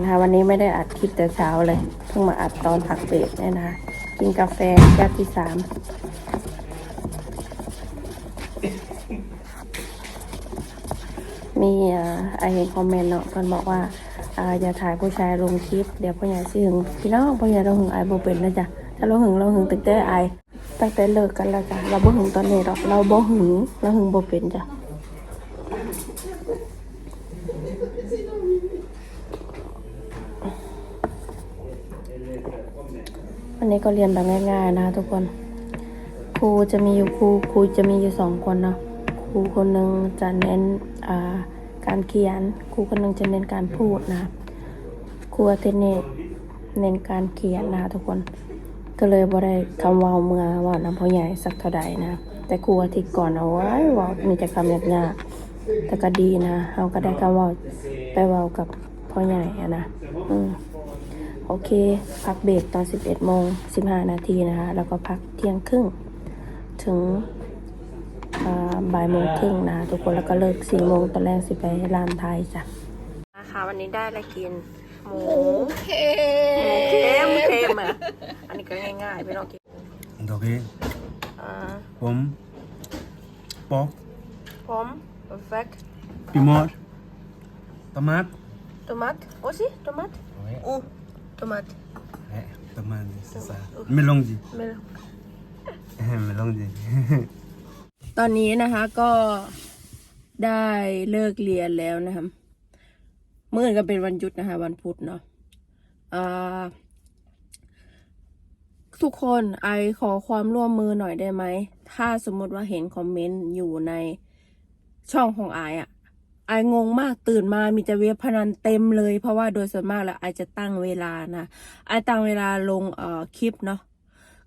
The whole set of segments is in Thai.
นะคะวันนี้ไม่ได้อัดคลิปแต่เช้าเลย เพิ่งมาอัดตอนพักเบรกเนี่ยนะคะกินกาแฟแก้วที่สามมีไอเห็นคอมเมนต์เนาะมันบอกว่าอย่าถ่ายผู้ชายลงคลิป เดี๋ยวพ่อใหญ่สิหึงพี่น้องพ่อใหญ่เราหึงไอายบ่เป็นนะจ๊ะถ้าเราหึงเราหึงตั้งแต่ไอตั้งแต่เลิกกันแล้วจ้ะเราบ่หึงตอนนี้หรอกเราบ่หึงเราหึงโบเป็นจ้ะ วันนี้ก็เรียนแบบง่ายๆนะทุกคน ครูจะมีอยู่ครูครูจะมีอยู่สองคนเนาะครูคนหนึ่งจะเน้นาการเขียนครูคนหนึ่งจะเน้นการพูดนะครูอาทิตย์นี้เน้นการเขียนนะทุกคน ก็เลยบ่ได้คำว่าเมื่อว่าน้ำพ่อใหญ่สักเท่าใดนะ แต่ครูอาทิตย์ก่อนเอาไว้ว่ามีแต่คำยากๆแต่ก็ดีนะเราก็ได้คำว่าไปว่ากับพ่อใหญ่นะอืม โอเค พักเบรกตอน 11โมง15 นาทีนะคะ แล้วก็พักเที่ยงครึ่ง ถึงอ่าบ่ายโมงครึ่งนะทุกคนแล้วก็เลิก4โมงตอนแรกสิไปร้านไทยจ้ะนะคะวันนี้ได้อะไรกิน หมูเคหมูเค็มเค็มอะอันนี้ก็ง่ายๆไม่ต้องกิน Oké, อ่า pom, pok, พร้อม perfect pimor, tomaat. โตมัตโอ้สิโตมัต Nee, อู้ โตมัต tomaat is het. Melonji. ไม่ Melonji. ตอนนี้นะคะก็ได้เลิกเรียนแล้วนะคะเมื่อก็เป็นวันหยุดนะคะวันพุธเนาะอ่าทุกคนไอขอความร่วมมือหน่อยได้ไหม ถ้าสมมติว่าเห็นคอมเมนต์อยู่ในช่องของไออะ ไองงมากตื่นมามีแต่เว็บพนันเต็มเลย เพราะว่าโดยส่วนมากแล้วไอจะตั้งเวลานะไอตั้งเวลาลงเอ่อคลิปเนาะ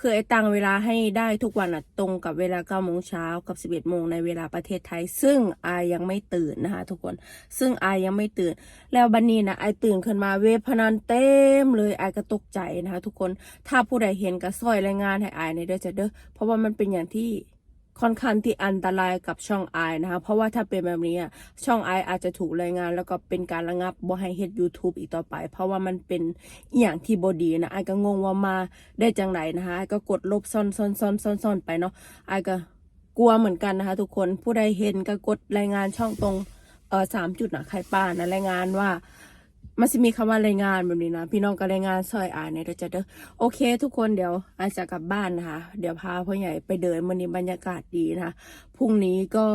คือไอตั้งเวลาให้ได้ทุกวันอะตรงกับเวลา9โมงเช้ากับ11โมงในเวลาประเทศไทย ซึ่งอายังไม่ตื่นนะคะทุกคน ซึ่งอายังไม่ตื่น แล้วบันนี้นะไอตื่นขึ้นมาเว็บพนันเต็มเลยไอก็ตกใจนะคะทุกคนถ้าผู้ใดเห็นก็ซอยรายงานให้อายในอยเด้อจะเด้อเพราะว่ามันเป็นอย่างที่ ค่อนข้างที่อันตรายกับช่องไอนะคะ เพราะว่าถ้าเป็นแบบนี้ช่องไออาจจะถูกรายงาน แล้วก็เป็นการระงับบ่ให้เฮ็ด YouTube อีกต่อไป เพราะว่ามันเป็นอย่างที่บดีนะไอก็งงว่ามาได้จังไหนนะคะอก็กดลบซ่อนซ่อนซ่อนซ่อนซ่อนไปเนาะไอก็กลัวเหมือนกันนะคะ ทุกคนผู้ใดเห็นก็กดรายงานช่องตรงเออสามจุดนะใครป้านะรายงานว่า มันจะมีคำว่ารายงานแบบนี้นะ พี่น้องก็รายงานซอยอ่านเนี่ยเดี๋ยวจะเด้อโอเค ทุกคนเดี๋ยวอาจจะกลับบ้านนะคะเดี๋ยวพาพ่อใหญ่ไปเดินวันนี้บรรยากาศดีนะคะพรุ่งนี้ก็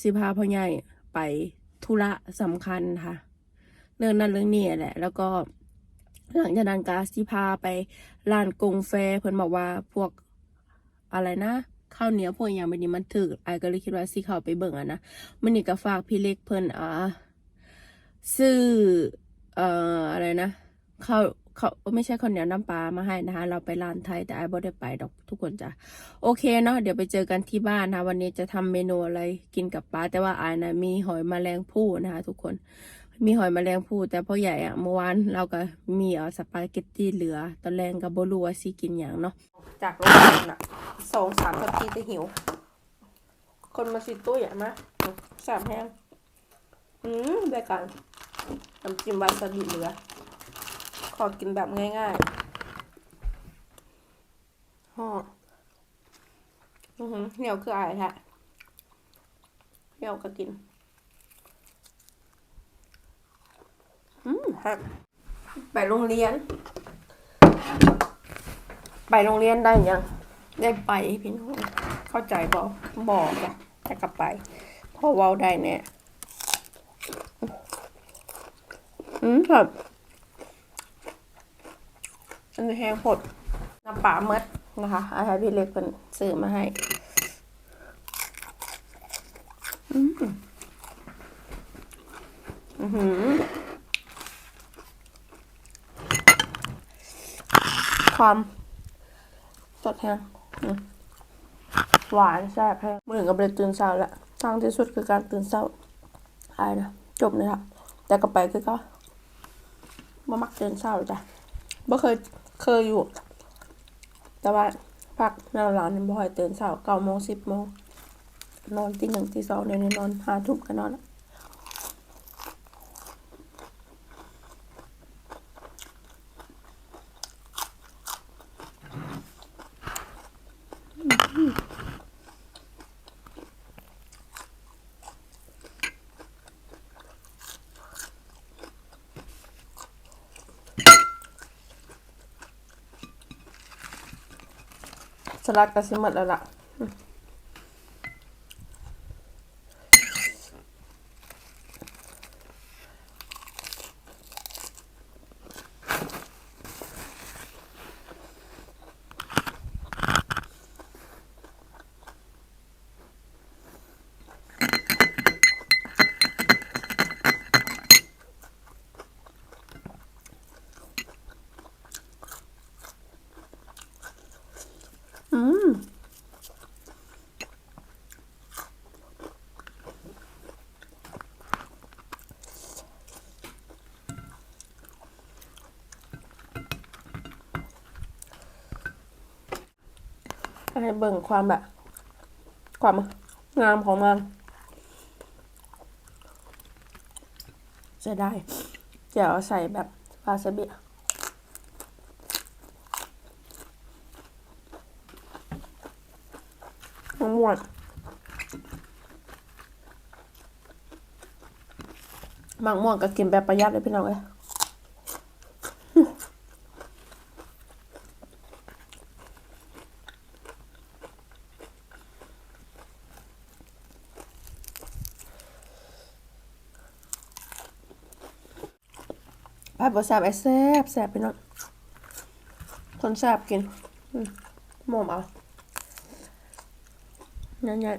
สิพาพ่อใหญ่ไปธุระสำคัญค่ะเรื่องนั้นเรื่องนี้แหละ แล้วก็หลังจากนั้นก็สิพาไปร้านกงแฟเพิ่นบอกว่าพวกอะไรนะข้าวเหนียวพวกอย่างแบบนี้มันถึกไอ้ก็เลยคิดว่าสิเข้าไปเบิ่งอะนะมันนี่ก็ฝากพี่เล็กเพิ่นอ่า ซื้อเอ่ออะไรนะเขาเขาไม่ใช่ข้าวเหนียวน้ำปลามาให้นะคะ เราไปร้านไทยแต่ไอ้บ่ได้ไปดอกทุกคนจ้ะโอเคเนาะเดี๋ยวไปเจอกันที่บ้านนะวันนี้จะทำเมนูอะไรกินกับปลาแต่ว่าไอ้นะมีหอยแมลงภู่นะคะ ทุกคน มีหอยแมลงภู่แต่พ่อใหญ่อะเมื่อวานเราก็มีเอาสปาเกตตี้เหลือ ตอนแรกก็บ่รู้ว่าสิกินอย่างเนาะจากโรงงานอะสองสามนาทีก็หิว คนมาสิตู้ใหญ่มากสามแห้งอืมได้กัน น้ำจิ้มวาซาบิเหลือ ขอกินแบบง่ายๆห่ออือหือเหนียวคืออะไรฮะเหนียวก็กิน อืมครับไปโรงเรียน ไปโรงเรียนได้ยัง ได้ไปพี่น้องเข้าใจบอกบอกจ้ะจะกลับไปเพอเว้าได้แน่ อืมแบบอันนี้แห้งผดน้ำปลาเมดนะคะอาให้พี่เล็กเป็นซื้อมาให้ อืมอือหือความสดแห้งหวานแซ่บแห้งเมื่อนึ่งก็เลยตื่นเช้าแล้วทางที่สุดคือการตื่นเช้าอายนะ จบเลยค่ะแต่ก็ไปคือก็ บ่มักตื่นเช้าจ้ะบ่เคยเคยอยู่ แต่ว่าพักแนวร้านนี่บ่ค่อยตื่นเช้าเก้าโมงสิบโมงนอนตีหนึ่งตีสองเดี๋ยวนี้นอนห้าทุ่มก็นอนละ สลัดกระสิหมดแล้วล่ะ อืม ให้เบิ่งความแบบ ความงามของมันจะได้ เดี๋ยวใส่แบบวาซาบิมะม่วงมังม่วงก็กินแบบประหยัดเลยพี่น้องเอ้ย ผัดบะแซบไอ้แซบแซบไปเนาะคนแซบกินอืมหมอมเอาง่าย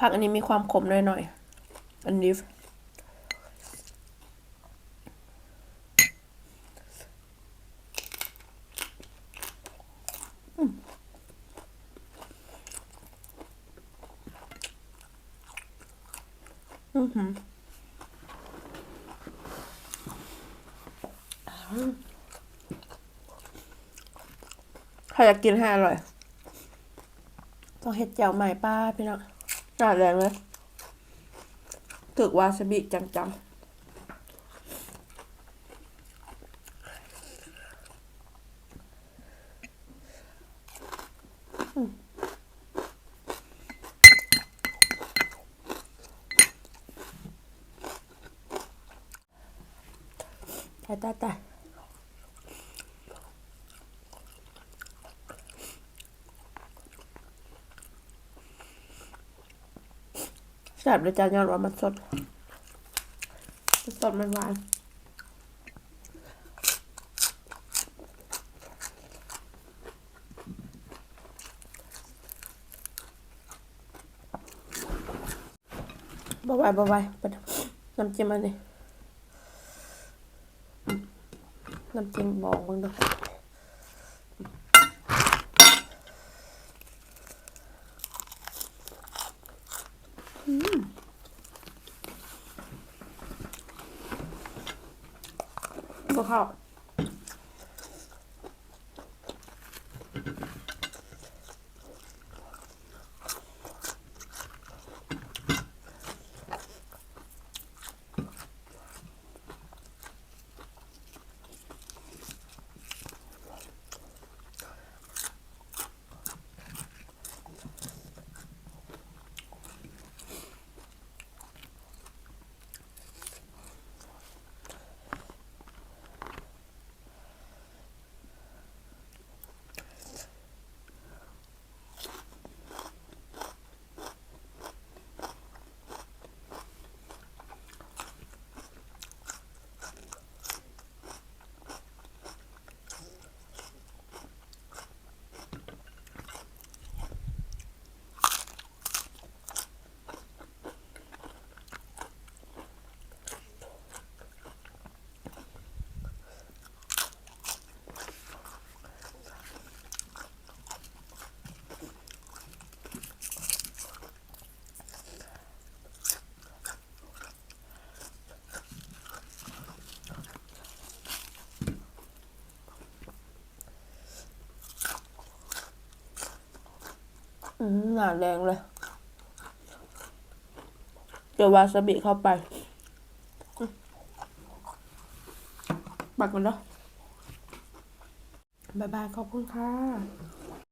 ผักอันนี้มีความขมหน่อยๆ อันนี้อืมอือหือใครอยากกินให้อร่อย ต้องเห็ดแจ่วใหม่ป้าพี่น้อง น่าแรงเลยถึกวาซาบิจังๆอืมตายตายตาย แซ่บเลยจ้ายอดว่ามันสด มันสดมันหวานบายบายบายเป็นน้ำจิ้มอันนี้น้ำจิ้มบองมึงดูอืม บ่เหนาแรงเลยเจอวาซาบิเข้าไปปักมันเนาะบายบายขอบคุณค่ะ